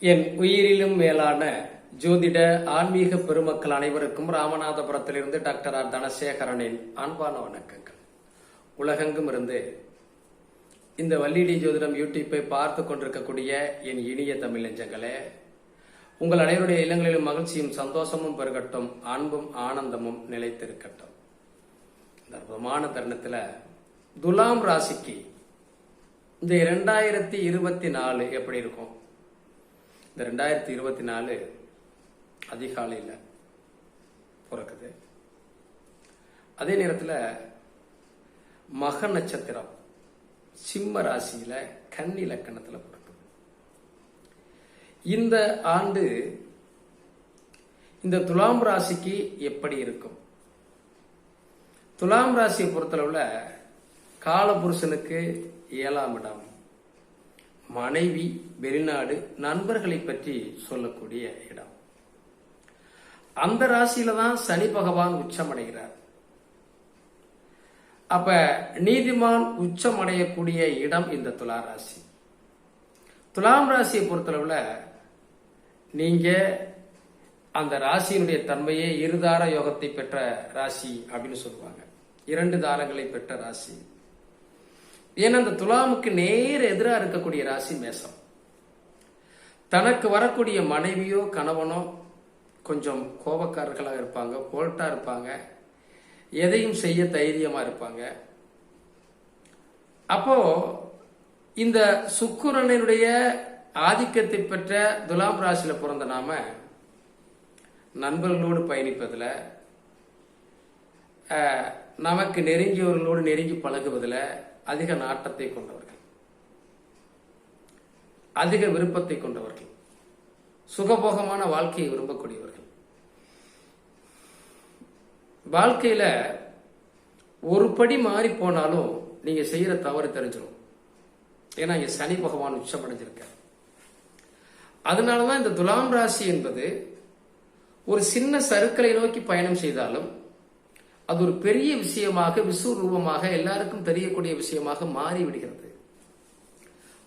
என் உயிரிலும் மேலான ஜோதிட ஆன்மீக பெருமக்கள் அனைவருக்கும் ராமநாதபுரத்திலிருந்து டாக்டர் ஆர். தனசேகரனின் அன்பான வணக்கங்கள். உலகெங்கும் இருந்து இந்த வள்ளிடி ஜோதிடம் யூடியூப்பை பார்த்து கொண்டிருக்கக்கூடிய என் இனிய தமிழ் நெஞ்சங்களே உங்கள் அனைவருடைய இல்லங்களிலும் மகிழ்ச்சியும் சந்தோஷமும் பெருகட்டும் அன்பும் ஆனந்தமும் நிலைத்திருக்கட்டும். இந்த அற்புதமான தருணத்தில் துலாம் ராசிக்கு இந்த இரண்டாயிரத்தி இருபத்தி நாலு எப்படி இருக்கும்? இந்த ரெண்டாயிரத்தி இருபத்தி நாலு அதிகாலையில் பிறக்குது. அதே நேரத்தில் மக நட்சத்திரம் சிம்ம ராசியில கன்னி லக்கணத்தில் பிறக்குது. இந்த ஆண்டு இந்த துலாம் ராசிக்கு எப்படி இருக்கும்? துலாம் ராசியை பொறுத்தளவுல காலபுருஷனுக்கு ஏழாம் இடம். மனைவி வெளிநாடு நண்பர்களை பற்றி சொல்லக்கூடிய இடம். அந்த ராசியில தான் சனி பகவான் உச்சமடைகிறார். அப்ப நீதிமான் உச்சமடையக்கூடிய இடம் இந்த துலா ராசி. துலாம் ராசியை பொறுத்தளவுல நீங்க அந்த ராசியினுடைய தன்மையே இருதார யோகத்தை பெற்ற ராசி அப்படின்னு சொல்லுவாங்க. இரண்டு தாரங்களை பெற்ற ராசி. ஏன்னா அந்த துலாமுக்கு நேர எதிராக இருக்கக்கூடிய ராசி மேசம். தனக்கு வரக்கூடிய மனைவியோ கணவனோ கொஞ்சம் கோபக்காரர்களாக இருப்பாங்க போல்ட்டா இருப்பாங்க எதையும் செய்ய தைரியமா இருப்பாங்க. அப்போ இந்த சுக்கிரனுடைய ஆதிக்கத்தை பெற்ற துலாம் ராசியில பிறந்த நாம நண்பர்களோடு பயணிப்பதில் நமக்கு நெருங்கியவர்களோடு நெருங்கி பழகுவதில் அதிக நாட்டத்தை கொண்டவர்கள். அதிக விருப்பத்தை கொண்டவர்கள். சுகபோகமான வாழ்க்கையை விரும்பக்கூடியவர்கள். வாழ்க்கையில ஒரு படி மாறி போனாலும் நீங்க செய்யற தவறு தெரிஞ்சிடும் ஏன்னா இங்க சனி பகவான் உச்சமடைஞ்சிருக்க அதனாலதான் இந்த துலாம் ராசி என்பது ஒரு சின்ன சருக்களை நோக்கி பயணம் செய்தாலும் அது ஒரு பெரிய விஷயமாக விஸ்வரூபமாக எல்லாருக்கும் தெரியக்கூடிய விஷயமாக மாறி விடுகிறது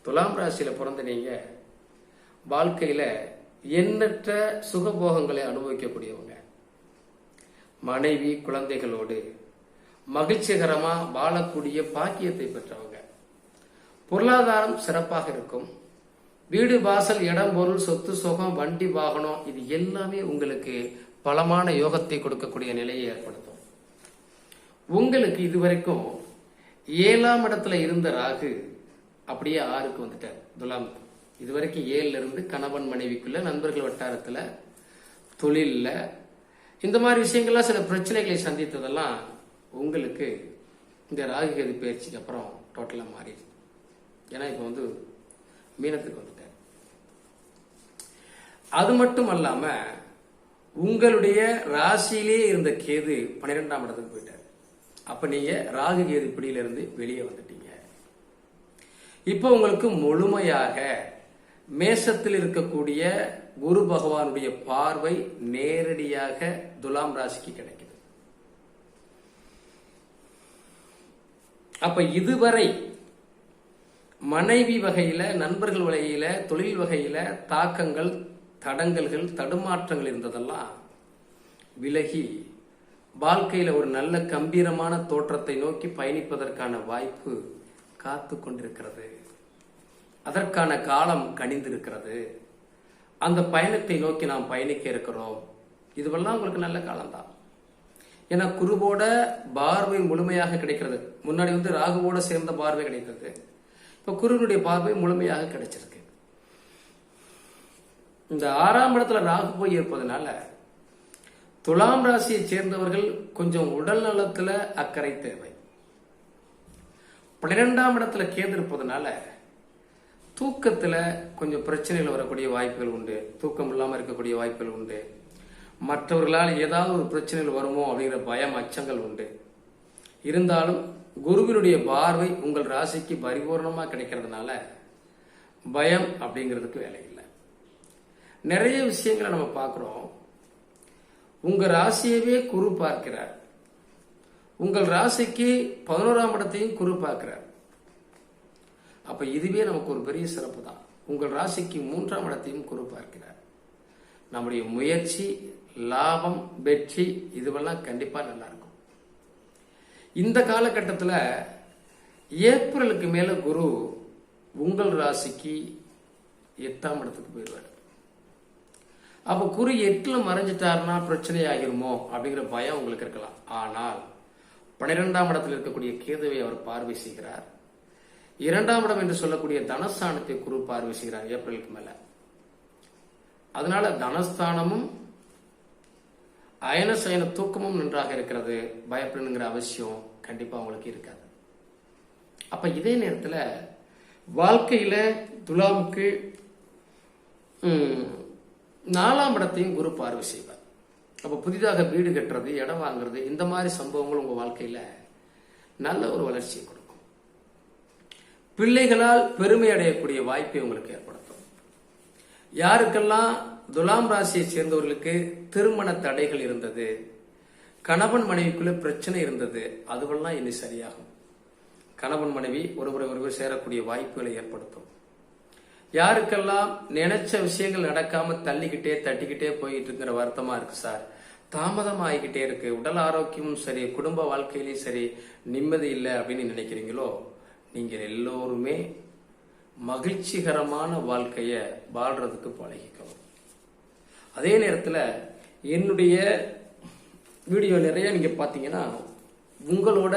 துலாம் ராசியில பிறந்த நீங்க வாழ்க்கையில எண்ணற்ற சுகபோகங்களை அனுபவிக்கக்கூடியவங்க. மனைவி குழந்தைகளோடு மகிழ்ச்சிகரமா வாழக்கூடிய பாக்கியத்தை பெற்றவங்க. பொருளாதாரம் சிறப்பாக இருக்கும். வீடு வாசல் இடம் பொருள் சொத்து சுகம் வண்டி வாகனம் இது எல்லாமே உங்களுக்கு பலமான யோகத்தை கொடுக்கக்கூடிய நிலையை ஏற்படுத்தும். உங்களுக்கு இதுவரைக்கும் ஏழாம் இடத்துல இருந்த ராகு அப்படியே ஆறுக்கு வந்துட்டார். துலாம் இதுவரைக்கும் ஏழுல இருந்து கணவன் மனைவிக்குள்ள நண்பர்கள் வட்டாரத்துல தொழிலில் இந்த மாதிரி விஷயங்கள்லாம் சில பிரச்சனைகளை சந்தித்ததெல்லாம் உங்களுக்கு இந்த ராகு கேது பயிற்சிக்கு அப்புறம் டோட்டலா மாறிடுது. ஏன்னா இப்போ வந்து மீனத்துக்கு வந்துட்டார். அது மட்டும் அல்லாம உங்களுடைய ராசியிலே இருந்த கேது பன்னிரெண்டாம் இடத்துக்கு போயிட்டார். அப்ப நீங்க ராகு கேது பிடியிலிருந்து வெளியே வந்துட்டீங்க. இப்போ உங்களுக்கு முழுமையாக மேசத்தில் இருக்கக்கூடிய குரு பகவானுடைய பார்வை நேரடியாக துலாம் ராசிக்கு கிடைக்குது. அப்ப இதுவரை மனைவி வகையில நண்பர்கள் வகையில தொழில் வகையில தாக்கங்கள் தடங்கல்கள் தடுமாற்றங்கள் இருந்ததெல்லாம் விலகி வாழ்க்கையில ஒரு நல்ல கம்பீரமான தோற்றத்தை நோக்கி பயணிப்பதற்கான வாய்ப்பு காத்து கொண்டிருக்கிறது. அதற்கான காலம் கணிந்திருக்கிறது அந்த பயணத்தை நோக்கி நாம் பயணிக்க இருக்கிறோம். இதுவெல்லாம் உங்களுக்கு நல்ல காலம்தான். ஏன்னா குருவோட பார்வை முழுமையாக கிடைக்கிறது. முன்னாடி வந்து ராகுவோட சேர்ந்த பார்வை கிடைத்தது. இப்ப குருவினுடைய பார்வை முழுமையாக கிடைச்சிருக்கு. இந்த ஆறாம் இடத்துல ராகு போய் இருப்பதனால துலாம் ராசியை சேர்ந்தவர்கள் கொஞ்சம் உடல் நலத்துல அக்கறை தேவை. பன்னிரெண்டாம் இடத்துல கேது இருப்பதனால தூக்கத்துல கொஞ்சம் பிரச்சனைகள் வரக்கூடிய வாய்ப்புகள் உண்டு. தூக்கம் இல்லாம இருக்கக்கூடிய வாய்ப்புகள் உண்டு. மற்றவர்களால் ஏதாவது ஒரு பிரச்சனைகள் வருமோ அப்படிங்கிற பயம் அச்சங்கள் உண்டு. இருந்தாலும் குருவினுடைய பார்வை உங்கள் ராசிக்கு பரிபூர்ணமா கிடைக்கிறதுனால பயம் அப்படிங்கிறதுக்கு வேலை இல்லை. நிறைய விஷயங்களை நம்ம பார்க்குறோம். உங்க ராசியவே குரு பார்க்கிறார். உங்கள் ராசிக்கு பதினோராம் இடத்தையும் குரு பார்க்கிறார். அப்ப இதுவே நமக்கு ஒரு பெரிய சிறப்பு தான். உங்கள் ராசிக்கு மூன்றாம் இடத்தையும் குரு பார்க்கிறார். நம்முடைய முயற்சி லாபம் வெற்றி இதுவெல்லாம் கண்டிப்பா நல்லா இருக்கும் இந்த காலகட்டத்தில் ஏப்ரலுக்கு மேல குரு உங்கள் ராசிக்கு எட்டாம் இடத்துக்கு போயிடுவார். அப்ப குரு எட்டுல மறைஞ்சிட்டாருன்னா பிரச்சனை ஆகிருமோ அப்படிங்கிற பயம் உங்களுக்கு இருக்கலாம். ஆனால் பன்னிரெண்டாம் இடத்தில் இருக்கக்கூடிய கேதுவை அவர் பார்வை செய்கிறார். இரண்டாம் இடம் என்று சொல்லக்கூடிய தனஸ்தானத்தை குரு பார்வை செய்கிறார் ஏப்ரலுக்கு மேல. அதனால தனஸ்தானமும் அயன சயன தூக்கமும் நன்றாக இருக்கிறது. பயப்படணுங்கிற அவசியம் கண்டிப்பா உங்களுக்கு இருக்காது. அப்ப இதே நேரத்துல வாழ்க்கையில துலாவுக்கு ம், நாலாம் இடத்தையும் குரு பார்வை செய்வார். அப்போ புதிதாக வீடு கட்டுறது இடம் வாங்குறது இந்த மாதிரி சம்பவங்கள் உங்கள் வாழ்க்கையில் நல்ல ஒரு வளர்ச்சியை கொடுக்கும். பிள்ளைகளால் பெருமை அடையக்கூடிய வாய்ப்பை உங்களுக்கு ஏற்படுத்தும். யாருக்கெல்லாம் துலாம் ராசியை சேர்ந்தவர்களுக்கு திருமண தடைகள் இருந்தது கணவன் மனைவிக்குள்ள பிரச்சனை இருந்தது அதுவெல்லாம் இனி சரியாகும். கணவன் மனைவி ஒருவரை ஒருவர் சேரக்கூடிய வாய்ப்புகளை ஏற்படுத்தும். யாருக்கெல்லாம் நினைச்ச விஷயங்கள் நடக்காம தள்ளிக்கிட்டே தட்டிக்கிட்டே போயிட்டு இருக்கிற வருத்தமா இருக்கு சார்? தாமதம் ஆகிக்கிட்டே இருக்கு. உடல் ஆரோக்கியமும் சரி குடும்ப வாழ்க்கையிலையும் சரி நிம்மதி இல்லை அப்படின்னு நினைக்கிறீங்களோ? நீங்கள் எல்லோருமே மகிழ்ச்சிகரமான வாழ்க்கைய வாழ்றதுக்கு பழகிக்கணும். அதே நேரத்தில் என்னுடைய வீடியோ நிறைய நீங்க பார்த்தீங்கன்னா உங்களோட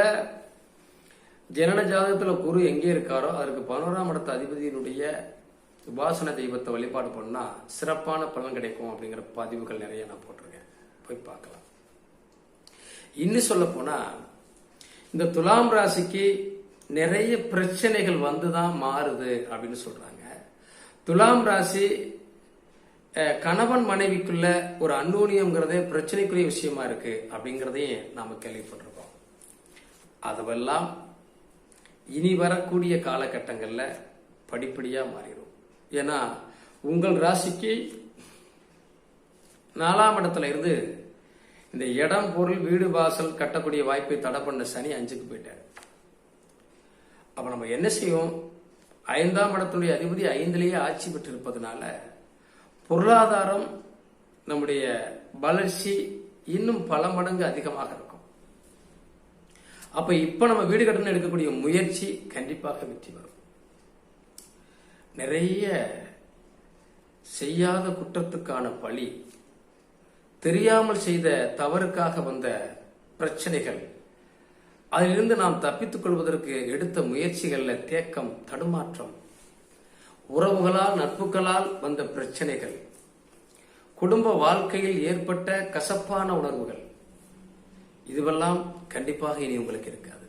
ஜனன ஜாதகத்தில் குரு எங்கே இருக்காரோ அதற்கு பதினோராம் இடத்த அதிபதியினுடைய உபாசன தெய்வத்தை வழிபாடு பண்ணா சிறப்பான பலன் கிடைக்கும் அப்படிங்கிற பதிவுகள் நிறைய நான் போட்டிருக்கேன். போய் பார்க்கலாம். இன்னும் சொல்ல போனா இந்த துலாம் ராசிக்கு நிறைய பிரச்சனைகள் வந்துதான் மாறுது அப்படின்னு சொல்றாங்க. துலாம் ராசி அஹ், கணவன் மனைவிக்குள்ள ஒரு அந்நூனியம்ங்கிறதே பிரச்சனைக்குரிய விஷயமா இருக்கு அப்படிங்கிறதையும் நாம கேள்விப்பட்டிருக்கோம். அதுவெல்லாம் இனி வரக்கூடிய காலகட்டங்கள்ல படிப்படியா மாறிடும். ஏன்னா உங்கள் ராசிக்கு நாலாம் இடத்துல இருந்து இந்த இடம் பொருள் வீடு வாசல் கட்டக்கூடிய வாய்ப்பை தடை பண்ண சனி அஞ்சுக்கு போயிட்டார். அப்ப நம்ம என்ன செய்வோம்? ஐந்தாம் இடத்துடைய அதிபதி ஐந்திலேயே ஆட்சி பெற்று இருப்பதனால பொருளாதாரம் நம்முடைய வளர்ச்சி இன்னும் பல மடங்கு அதிகமாக இருக்கும். அப்ப இப்ப நம்ம வீடு கட்டணும் எடுக்கக்கூடிய முயற்சி கண்டிப்பாக வெற்றி வரும் நிறைய செய்யாத குற்றத்துக்கான பழி தெரியாமல் செய்த தவறுக்காக வந்த பிரச்சனைகள் அதிலிருந்து நாம் தப்பித்துக் கொள்வதற்கு எடுத்த முயற்சிகளில் தேக்கம் தடுமாற்றம் உறவுகளால் நட்புகளால் வந்த பிரச்சனைகள் குடும்ப வாழ்க்கையில் ஏற்பட்ட கசப்பான உணர்வுகள் இதுவெல்லாம் கண்டிப்பாக இனி உங்களுக்கு இருக்காது.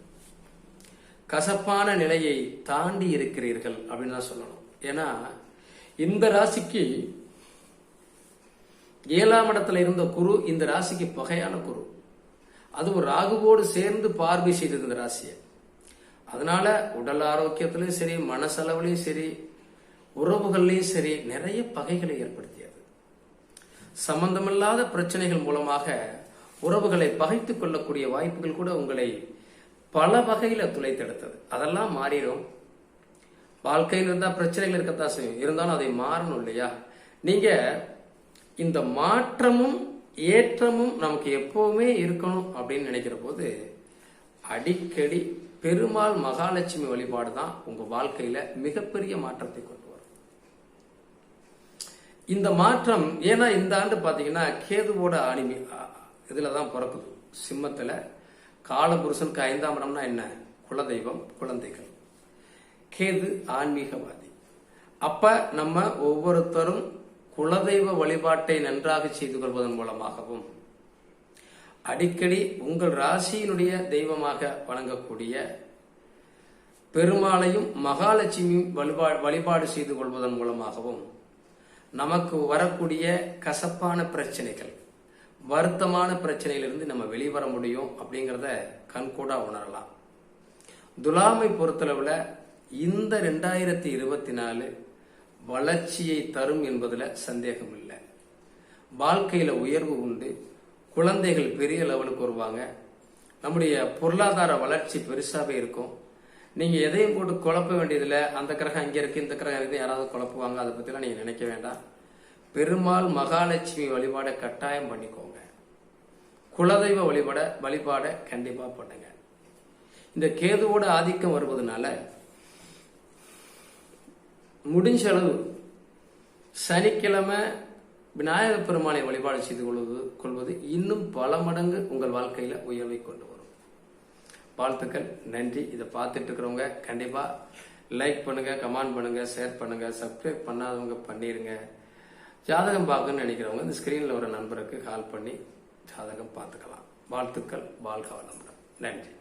கசப்பான நிலையை தாண்டி இருக்கிறீர்கள் அப்படின்னு தான் சொல்லணும். ஏன்னா இந்த ராசிக்கு ஏழாம் இடத்துல இருந்த குரு இந்த ராசிக்கு பகையான குரு. அதுவும் ராகுவோடு சேர்ந்து பார்வை செய்தது இந்த ராசியை. அதனால உடல் ஆரோக்கியத்திலையும் சரி மனசளவுலையும் சரி உறவுகள்லையும் சரி நிறைய பகைகளை ஏற்படுத்தியது. சம்பந்தமில்லாத பிரச்சனைகள் மூலமாக உறவுகளை பகைத்துக் கொள்ளக்கூடிய வாய்ப்புகள் கூட உங்களை பல வகையில துளைத்தெடுத்தது. அதெல்லாம் மாறிடும். வாழ்க்கையில் இருந்தால் பிரச்சனைகள் இருக்கத்தான் செய்யும். இருந்தாலும் அதை மாறணும் இல்லையா? நீங்க இந்த மாற்றமும் ஏற்றமும் நமக்கு எப்பவுமே இருக்கணும் அப்படின்னு நினைக்கிற போது அடிக்கடி பெருமாள் மகாலட்சுமி வழிபாடு தான் உங்க வாழ்க்கையில மிகப்பெரிய மாற்றத்தை கொண்டு வரும். இந்த மாற்றம் ஏன்னா இந்த ஆண்டு பாத்தீங்கன்னா கேதுவோட அணிமி இதுல தான் பிறக்குது. சிம்மத்துல காலபுருஷனுக்கு ஐந்தாம் இடம்னா என்ன? குலதெய்வம் குழந்தைகள். கேது ஆன்மீகவாதி. அப்ப நம்ம ஒவ்வொருத்தரும் குலதெய்வ வழிபாட்டை நன்றாக செய்து கொள்வதன் மூலமாகவும் அடிக்கடி உங்கள் ராசியினுடைய தெய்வமாக வழங்கக்கூடிய பெருமாளையும் மகாலட்சுமியும் வழிபா வழிபாடு செய்து கொள்வதன் மூலமாகவும் நமக்கு வரக்கூடிய கசப்பான பிரச்சனைகள் வருத்தமான பிரச்சனையிலிருந்து நம்ம வெளிவர முடியும் அப்படிங்கிறத கண்கூடா உணரலாம். துலாமை பொறுத்தளவில் இந்த ரெண்டாயிரத்தி இருபத்தி நாலு வளர்ச்சியை தரும் என்பதில் சந்தேகம் இல்லை வாழ்க்கையில் உயர்வு உண்டு. குழந்தைகள் பெரிய லெவலுக்கு வருவாங்க. நம்முடைய பொருளாதார வளர்ச்சி பெருசாகவே இருக்கும். நீங்கள் எதையும் போட்டு குழப்ப வேண்டியதில்லை. அந்த கிரகம் இங்கே இருக்குது இந்த கிரகம் இருக்குது யாராவது குழப்புவாங்க. அதை பற்றிலாம் நீங்கள் நினைக்க வேண்டாம். பெருமாள் மகாலட்சுமி வழிபாடை கட்டாயம் பண்ணிக்கோங்க. குலதெய்வ வழிபாட வழிபாடை கண்டிப்பாக பண்ணுங்க. இந்த கேதுவோட ஆதிக்கம் வருவதனால முடிஞ்ச அளவு சனிக்கிழமை விநாயகர் பெருமானை வழிபாடு செய்து கொள்வது கொள்வது இன்னும் பல மடங்கு உங்கள் வாழ்க்கையில உயர்வை கொண்டு வரும். வாழ்த்துக்கள் நன்றி. இதை பார்த்துட்டு இருக்கிறவங்க கண்டிப்பா லைக் பண்ணுங்க கமெண்ட் பண்ணுங்க ஷேர் பண்ணுங்க சப்ஸ்கிரைப் பண்ணாதவங்க பண்ணிருங்க. ஜாதகம் பார்க்கணும்னு நினைக்கிறவங்க இந்த ஸ்கிரீன்ல ஒரு நண்பருக்கு கால் பண்ணி ஜாதகம் பார்த்துக்கலாம். வாழ்த்துக்கள் வாழ்க வளமுடன். நன்றி.